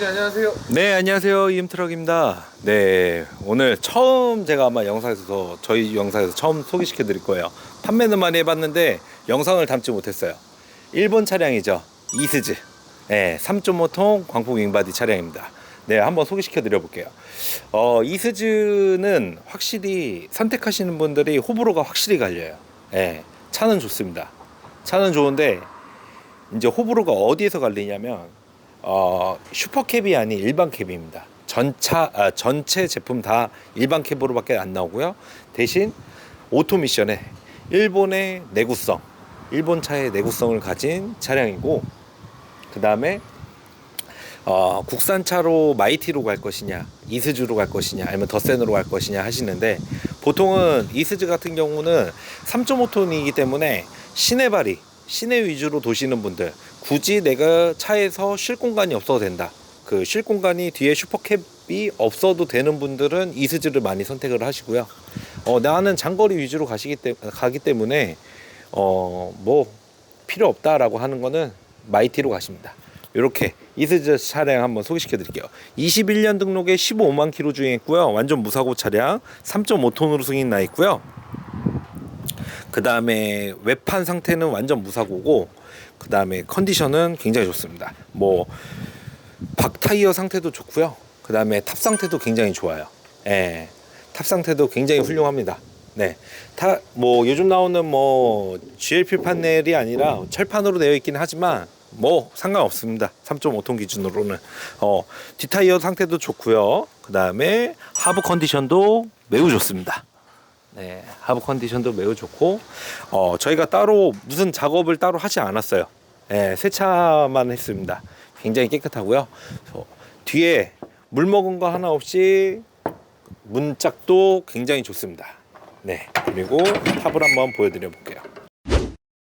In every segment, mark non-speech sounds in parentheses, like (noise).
안녕하세요. 네 안녕하세요. 이엠트럭입니다. 네 오늘 처음 제가 아마 영상에서 저희 영상에서 처음 소개시켜 드릴 거예요. 판매는 많이 해봤는데 영상을 담지 못했어요. 일본 차량이죠. 이스즈. 네, 3.5통 광폭 윙바디 차량입니다. 네 한번 소개시켜 드려 볼게요. 어, 이스즈는 확실히 선택하시는 분들이 호불호가 확실히 갈려요. 네, 차는 좋습니다. 차는 좋은데 이제 호불호가 어디에서 갈리냐면 어, 슈퍼캡이 아닌 일반 캡입니다. 전차 아, 전체 제품 다 일반 캡으로밖에 안 나오고요. 대신 오토 미션에 일본의 내구성, 일본 차의 내구성을 가진 차량이고 그 다음에 어, 국산차로 마이티로 갈 것이냐, 이스즈로 갈 것이냐, 아니면 더센으로 갈 것이냐 하시는데 보통은 이스즈 같은 경우는 3.5톤이기 때문에 시내 발이 시내 위주로 도시는 분들 굳이 내가 차에서 쉴 공간이 없어도 된다. 그 쉴 공간이 뒤에 슈퍼캡이 없어도 되는 분들은 이스즈를 많이 선택을 하시고요. 어, 나는 장거리 위주로 가시기 때, 가기 때문에 어, 뭐 필요 없다라고 하는 거는 마이티로 가십니다. 이렇게 이스즈 차량 한번 소개시켜 드릴게요. 21년 등록에 15만 킬로 주행했고요. 완전 무사고 차량 3.5톤으로 승인 나 있고요. 그 다음에 외판 상태는 완전 무사고고 그 다음에 컨디션은 굉장히 좋습니다. 뭐 박 타이어 상태도 좋고요. 그 다음에 탑 상태도 굉장히 좋아요. 예, 탑 상태도 굉장히 훌륭합니다. 네, 타 뭐 요즘 나오는 뭐 GLP 판넬이 아니라 철판으로 되어 있긴 하지만 뭐 상관없습니다. 3.5톤 기준으로는 어 뒷타이어 상태도 좋고요. 그 다음에 하부 컨디션도 매우 좋습니다. 네, 하부 컨디션도 매우 좋고 어, 저희가 따로 무슨 작업을 따로 하지 않았어요. 네, 세차만 했습니다. 굉장히 깨끗하고요. 저, 뒤에 물 먹은 거 하나 없이 문짝도 굉장히 좋습니다. 네, 그리고 탑을 한번 보여드려 볼게요.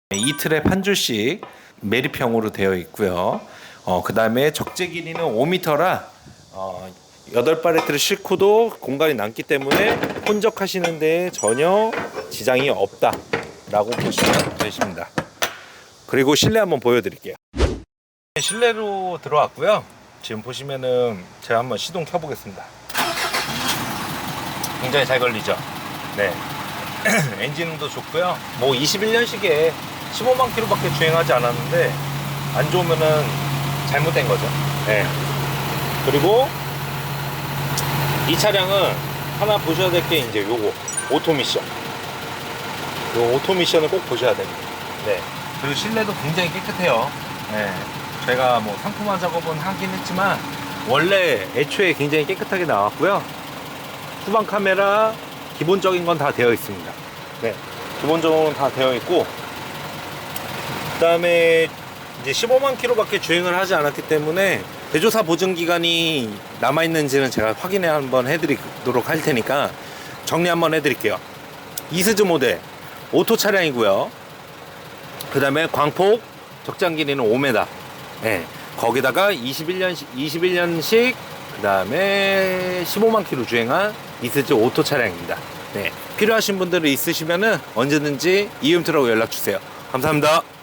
네, 이틀에 한 줄씩 매립형으로 되어 있고요. 어, 그 다음에 적재 길이는 5m라 어, 8발레트를 싣고도 공간이 남기 때문에 혼적하시는 데 전혀 지장이 없다 라고 보시면 되십니다. 그리고 실내 한번 보여드릴게요. 실내로 들어왔고요. 지금 보시면은 제가 한번 시동 켜보겠습니다. 굉장히 잘 걸리죠. 네. (clears throat) 엔진도 좋고요. 뭐 21년식에 15만 킬로 밖에 주행하지 않았는데 안 좋으면은 잘못된 거죠. 네. 그리고 이 차량은 하나 보셔야 될 게 이제 요거 오토 미션. 요 오토 미션을 꼭 보셔야 됩니다. 네. 그리고 실내도 굉장히 깨끗해요. 네. 제가 뭐 상품화 작업은 하긴 했지만 원래 애초에 굉장히 깨끗하게 나왔고요. 후방 카메라 기본적인 건 다 되어 있습니다. 네. 기본적으로 다 되어 있고 그 다음에 이제 15만 킬로밖에 주행을 하지 않았기 때문에 대조사 보증 기간이 남아 있는지는 제가 확인해 한번 해드리도록 할 테니까 정리 한번 해드릴게요. 이스즈 모델 오토 차량이고요. 그 다음에 광폭 적장 길이는 5m. 예. 거기다가 21년식 21년식 그 다음에 15만 킬로 주행한 이스즈 오토 차량입니다. 네. 필요하신 분들이 있으시면은 언제든지 이음트라고 연락 주세요. 감사합니다.